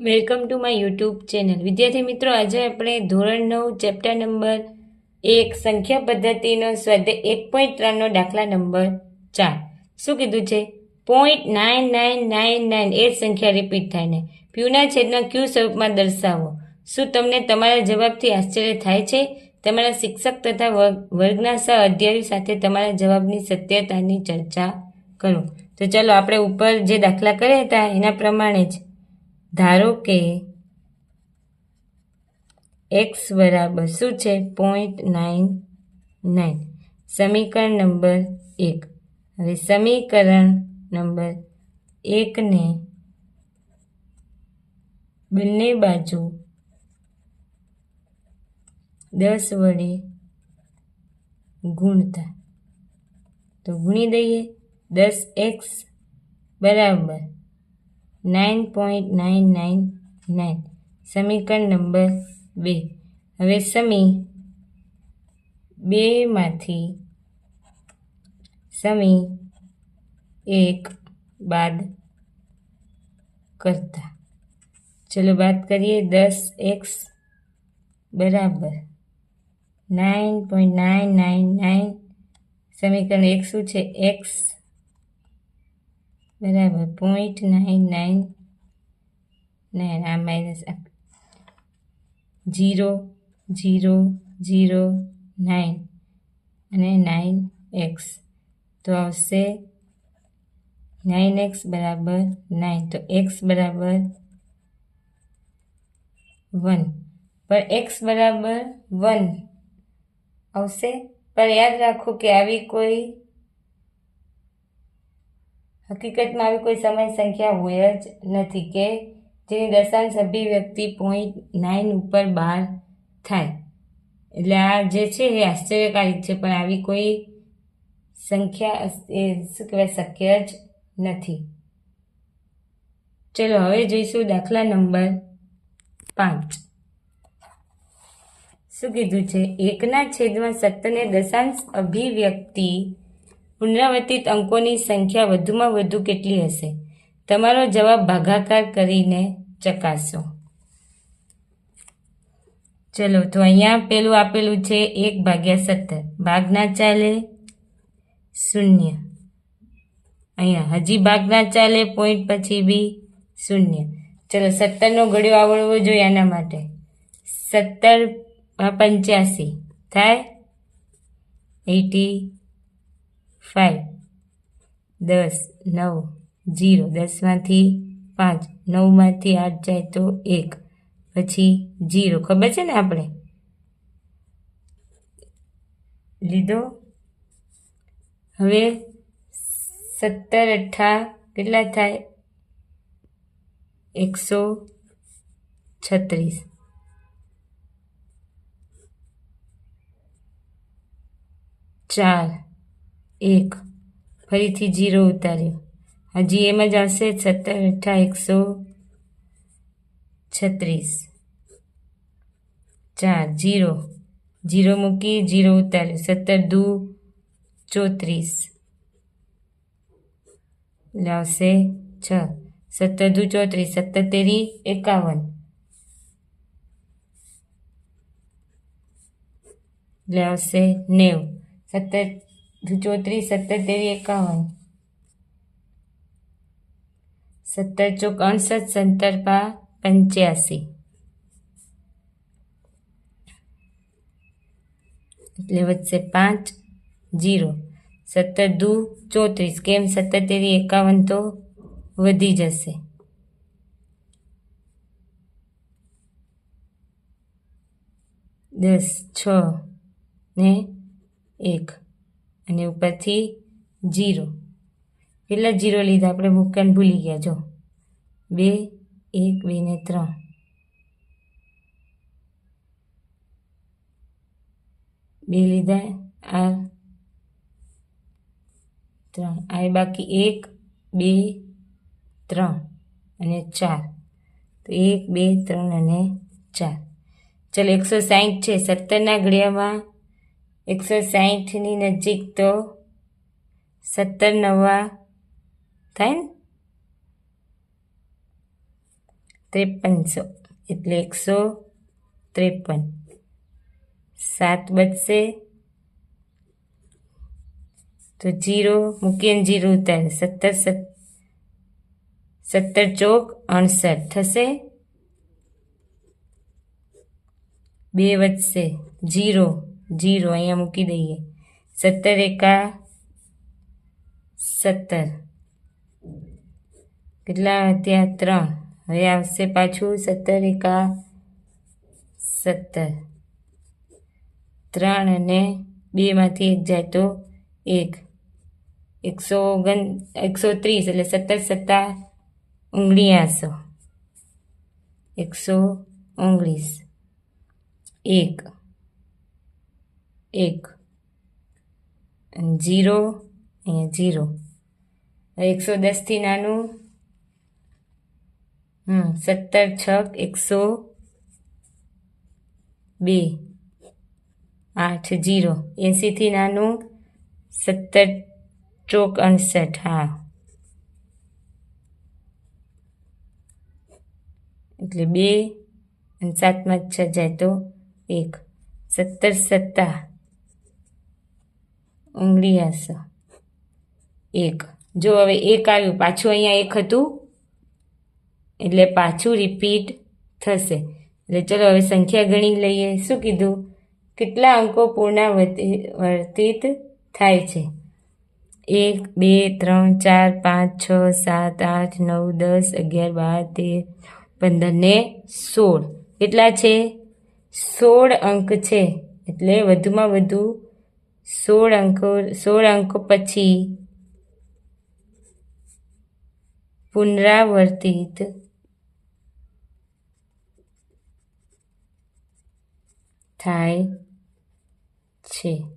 Welcome to my YouTube channel. વિદ્યાર્થી મિત્રો, આજે આપણે ધોરણ નવ, ચેપ્ટર નંબર એક, સંખ્યા પદ્ધતિનો સ્વાધ્યાય એક પોઈન્ટ ત્રણનો દાખલા નંબર ચાર. શું કીધું છે? Point nine nine nine nine એ સંખ્યા રિપીટ થાય ને. પ્યુના છેદના ક્યુ સ્વરૂપમાં દર્શાવો. શું તમને તમારા જવાબથી આશ્ચર્ય થાય છે? તમારા શિક્ષક તથા વર્ગ- વર્ગના સહ અધ્યાયી સાથે તમારા જવાબની સત્યતાની ચર્ચા કરો. તો ચલો, આપણે ઉપર જે દાખલા કર્યા હતા, એના પ્રમાણે જ ધારો કે એક્સ બરાબર શું છે? પોઈન્ટ નાઇન નાઇન સમીકરણ નંબર એક. હવે સમીકરણ નંબર એકને બંને બાજુ દસ વડે ગુણતા. તો ગુણી દઈએ. દસ એક્સ બરાબર nine point nine nine nine સમીકરણ નંબર બે. હવે સમી બેમાંથી સમી એક બાદ કરતા. ચલો વાત કરીએ. દસ એક્સ બરાબર. Nine point nine nine nine સમીકરણ એક શું છે? એક્સ બરાબર પોઈન્ટ નાઇન નાઇન નાઇન આ minus zero zero zero nine અને નાઇન એક્સ તો આવશે નાઇન એક્સ બરાબર નાઇન તો એક્સ બરાબર વન પણ એક્સ બરાબર વન આવશે? પણ યાદ રાખો કે આવી કોઈ હકીકતમાં આવી કોઈ સમય સંખ્યા હોય જ નથી કે જેની દશાંશ અભિવ્યક્તિ પોઈન્ટ નાઇન ઉપર બાર થાય. એટલે આ જે છે એ આશ્ચર્યકારી છે, પણ આવી કોઈ સંખ્યા એ શું કહેવાય, શક્ય જ નથી. ચલો, હવે જોઈશું દાખલા નંબર પાંચ. શું કીધું છે? એકના છેદમાં સત્તરને દશાંશ અભિવ્યક્તિ પુનરાવર્તિત અંકોની સંખ્યા વધુમાં વધુ કેટલી હશે? તમારો જવાબ ભાગાકાર કરીને ચકાસો. ચલો, તો અહીંયા પેલું આપેલું છે એક ભાગ્યા સત્તર. ભાગ ના ચાલે શૂન્ય. અહીંયા હજી ભાગ ના ચાલે પોઈન્ટ પછી બી શૂન્ય. ચલો, સત્તરનો ગળ્યો આવડવો જોઈએ આના માટે. સત્તર પંચ્યાસી. થાય? એટી ફાઇવ દસ, નવ, જીરો, દસમાંથી પાંચ, નવમાંથી આઠ જાય તો એક, પછી જીરો. ખબર છે ને આપણે? લીધો? હવે સત્તર અઠ્ઠા કેટલા થાય? એકસો છત્રીસ. ચાર એક. ફરીથી જીરો ઉતાર્યો. હજી એમ જ આવશે સત્તર અઠ્ઠા એકસો છત્રીસ. ચાર, જીરો. જીરો મૂકી જીરો ઉતાર્યો. સત્તર દુ ચોત્રીસ. એટલે આવશે છ. સત્તર દુ ચોત્રીસ. સત્તર તેરી એકાવન. એટલે આવશે નેવ. સત્તર ચોત્રીસ સત્તર તેવી એકાવન. સત્તર ચોક અડસઠ સત્તર પા પંચ્યાસી. એટલે વધશે પાંચ, જીરો. સત્તર દુ, ચોત્રીસ. કેમ સત્તર તેરી એકાવન તો વધી જશે. દસ, છ ને એક. અને ઉપરથી જીરો. કેટલા જીરો લીધા? આપણે મૂકવાનું ભૂલી ગયા. જો. બે, એક, બે ને ત્રણ. બે લીધા. આ ત્રણ. આ બાકી એક, બે, ત્રણ અને ચાર. તો એક, બે, ત્રણ અને ચાર. ચલો, એકસો સાહીઠ છે. સત્તરના ઘડિયામાં એકસો સાહીઠની નજીક તો સત્તર નવા થાય ને ત્રેપનસો એટલે એકસો ત્રેપન સાત બચશે તો જીરો મૂકીને જીરો ઉતારે સત્તર સત સત્તર ચોક અણસઠ થશે બે વધશે જીરો જીરો અહીંયા મૂકી દઈએ સત્તર એકા સત્તર કેટલા ત્યાં ત્રણ હવે આવશે પાછું સત્તર એકા સત્તર ત્રણ અને બેમાંથી એક જાય તો એક એકસો ઓગણ એકસો ત્રીસ એટલે સત્તર સત્તા ઓગણ્યાસો એકસો ઓગણીસ એક એક. જીરો અહીંયા જીરો એકસો દસથી નાનું. હમ, સત્તર છક એકસો બે. આઠ જીરો એંસીથી નાનું, સત્તર, ચોક અડસઠ, હા. એટલે બે અને સાતમાં છ જાય તો એક. સત્તર સત્તા. ઓગણ્યાસો એક. જો હવે એક આવ્યું, પાછું અહીંયા એક હતું, એટલે પાછું રિપીટ થશે. એટલે ચલો હવે સંખ્યા ગણી લઈએ. શું કીધું? કેટલા અંકો પુનરાવર્તિત થાય છે? એક, બે, ત્રણ, ચાર, પાંચ, છ, સાત, આઠ, નવ, દસ, અગિયાર, બાર, તેર, પંદર ને સોળ. કેટલા છે? સોળ અંક છે. એટલે વધુમાં વધુ સોળ અંકો સોળ અંકો પછી પુનરાવર્તિત. થાય છે.